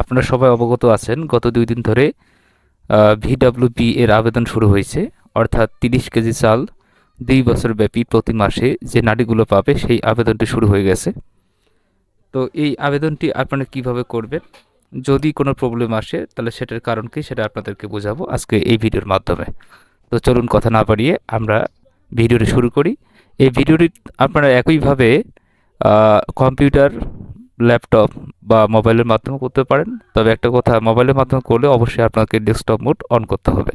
আপনারা সবাই অবগত আছেন, গত দুই দিন ধরে ভিডাব্লিউপি এর আবেদন শুরু হয়েছে। অর্থাৎ তিরিশ কেজি চাল দুই বছর ব্যাপী প্রতি মাসে যে নারীগুলো পাবে, সেই আবেদনটি শুরু হয়ে গেছে। তো এই আবেদনটি আপনারা কীভাবে করবেন? যদি কোনো প্রবলেম আসে, তাহলে সেটার কারণ কি, সেটা আপনাদেরকে বোঝাবো আজকে এই ভিডিওর মাধ্যমে। তো চলুন কথা না বাড়িয়ে আমরা ভিডিওটি শুরু করি। এই ভিডিওটি আপনারা একইভাবে কম্পিউটার ল্যাপটপ বা মোবাইলের মাধ্যমে করতে পারেন। তবে একটা কথা মোবাইলের মাধ্যমে করলে অবশ্যই আপনাকে ডেস্কটপ মোড অন করতে হবে।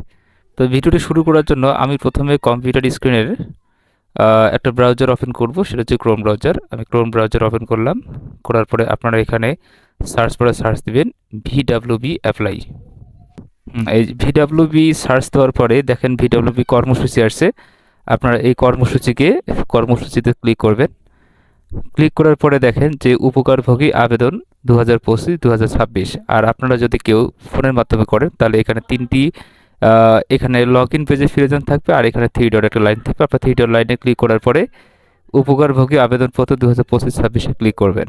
তো ভিডিওটি শুরু করার জন্য আমি প্রথমে কম্পিউটার স্ক্রিনের একটা ব্রাউজার ওপেন করব। সেটা হচ্ছে ক্রোম ব্রাউজার আমি ক্রোম ব্রাউজার ওপেন করলাম। করার পরে আপনারা এখানে সার্চ করে সার্চ দিবেন ভিডাব্লিউবি অ্যাপ্লাই এই ভিডাব্লিউবি সার্চ দেওয়ার পরে দেখেন ভিডাব্লিউবি কর্মসূচি আসছে। আপনারা এই কর্মসূচিকে, কর্মসূচিতে ক্লিক করবেন। ক্লিক করার পরে দেখেন যে উপকারভোগী আবেদন দু হাজার পঁচিশ দু আর আপনারা যদি কেউ ফোনের মাধ্যমে করেন, তাহলে এখানে তিনটি এখানে লগ ইন পেজে ফিরে যান থাকবে, আর এখানে থ্রি ডট একটা লাইন থাকবে। আপনার থ্রি ডট লাইনে ক্লিক করার পরে উপকারভোগী আবেদনপত্র দু হাজার পঁচিশ, ছাব্বিশে ক্লিক করবেন।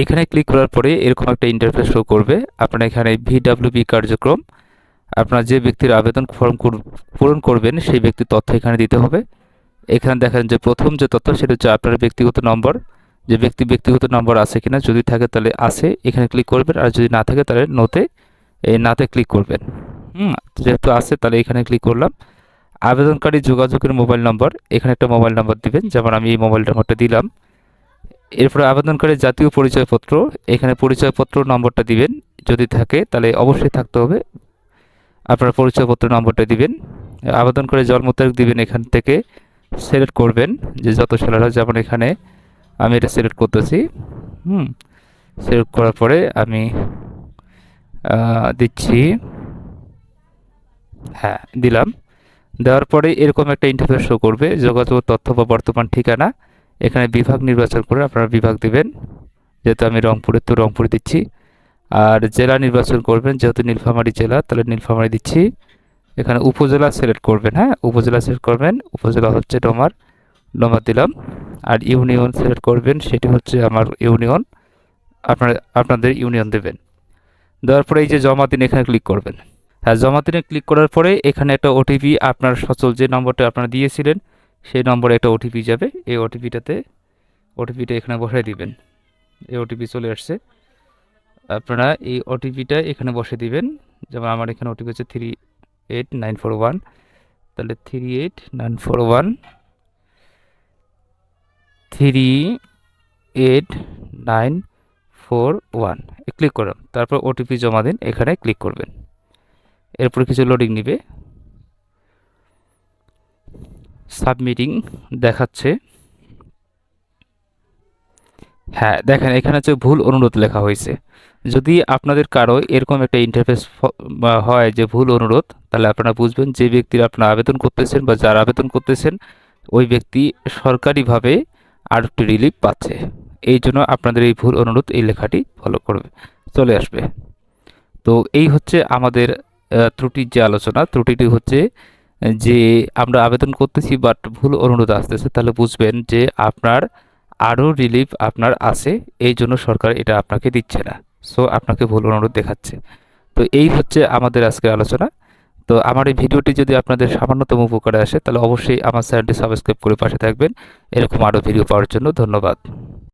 এখানে ক্লিক করার পরে এরকম একটা ইন্টারফেস শো করবে। আপনার এখানে ভিডাব্লিউবি কার্যক্রম, আপনার যে ব্যক্তির আবেদন ফর্ম পূরণ করবেন, সেই ব্যক্তির তথ্য এখানে দিতে হবে। এখানে দেখেন যে প্রথম যে তথ্য সেটা হচ্ছে আপনার ব্যক্তিগত নম্বর। যে ব্যক্তি ব্যক্তিগত নম্বর আছে কিনা, যদি থাকে তাহলে আছে, এখানে ক্লিক করবেন। আর যদি না থাকে তাহলে নোতে এই নাতে ক্লিক করবেন। হুম, যেহেতু আছে তাহলে এখানে ক্লিক করলাম। আবেদনকারী যোগাযোগের মোবাইল নম্বর, এখানে একটা মোবাইল নম্বর দিবেন, যেমন আমি এই মোবাইল নম্বরটা দিলাম। এরপরে আবেদনকারী জাতীয় পরিচয়পত্র, এখানে পরিচয়পত্র নম্বরটা দিবেন। যদি থাকে তাহলে অবশ্যই থাকতে হবে। আপনার পরিচয়পত্র নম্বরটা দিবেন। আবেদন করে জন্ম তারিখ দিবেন এখান থেকে। সিলেক্ট করবেন যে যত সালের হয় যেমন এখানে আমি এটা সিলেক্ট করতেছি, হুম সিলেক্ট করার পরে আমি দিচ্ছি হ্যাঁ দিলাম। দেওয়ার পরে এরকম একটা ইন্টারফেস শো করবে, যোগাযোগ, তথ্য বা বর্তমান ঠিকানা, এখানে বিভাগ নির্বাচন করে আপনারা বিভাগ দিবেন, যেহেতু আমি রংপুরের তো রংপুর দিচ্ছি। আর জেলা নির্বাচন করবেন, যেহেতু নীলফামারী জেলা, তাহলে নীলফামারী দিচ্ছি। এখানে উপজেলা সিলেক্ট করবেন হ্যাঁ? উপজেলা সিলেক্ট করবেন, উপজেলা হচ্ছে ডোমার ডোমার দিলাম আর ইউনিয়ন সিলেক্ট করবেন, সেটি হচ্ছে আমার ইউনিয়ন, আপনার, আপনাদের ইউনিয়ন দেবেন। দেওয়ার পরে এই যে জমা দিন এখানে ক্লিক করবেন। হ্যাঁ জমা দিনে ক্লিক করার পরে এখানে একটা ওটিপি আপনার সচল যে নম্বরটা আপনারা দিয়েছিলেন, সেই নম্বরে একটা ওটিপি যাবে। এই ওটিপিটাতে ওটিপিটা এখানে বসাই দিবেন। এই ওটিপি চলে আসছে। আপনারা এই ওটিপিটা এখানে বসে দিবেন। যেমন আমার এখানে ওটিপি হচ্ছে three eight nine four one তাহলে three eight nine four one three eight nine four one click করুন। তারপর ওটিপি জমা দিন, এখানে ক্লিক করবেন। এরপর কিছু লোডিং নিবে। সাবমিটিং দেখাচ্ছে। হ্যাঁ দেখেন, এখানে হচ্ছে ভুল অনুরোধ লেখা হয়েছে। যদি আপনাদের কারও এরকম একটা ইন্টারফেস হয় যে ভুল অনুরোধ তাহলে আপনারা বুঝবেন যে ব্যক্তির আপনারা আবেদন করতেছেন বা যারা আবেদন করতেছেন, ওই ব্যক্তি সরকারিভাবে আর একটি রিলিফ পাচ্ছে। এই জন্য আপনাদের এই ভুল অনুরোধ এই লেখাটি ফলো করবে। চলে আসবে। তো এই হচ্ছে আমাদের ত্রুটির যে আলোচনা, ত্রুটিটি হচ্ছে যে আমরা আবেদন করতেছি বাট ভুল অনুরোধ আসতেছে, তাহলে বুঝবেন যে আপনার আরও রিলিফ আপনার আছে, এই জন্য সরকার এটা আপনাকে দিচ্ছে না। সো আপনাকে ভুল অনুরোধ দেখাচ্ছে। তো এই হচ্ছে আমাদের আজকের আলোচনা। তো আমার এই ভিডিওটি যদি আপনাদের সামান্যতম উপকারে আসে, তাহলে অবশ্যই আমার চ্যানেলটি সাবস্ক্রাইব করে পাশে থাকবেন। এরকম আরও ভিডিও পাওয়ার জন্য ধন্যবাদ।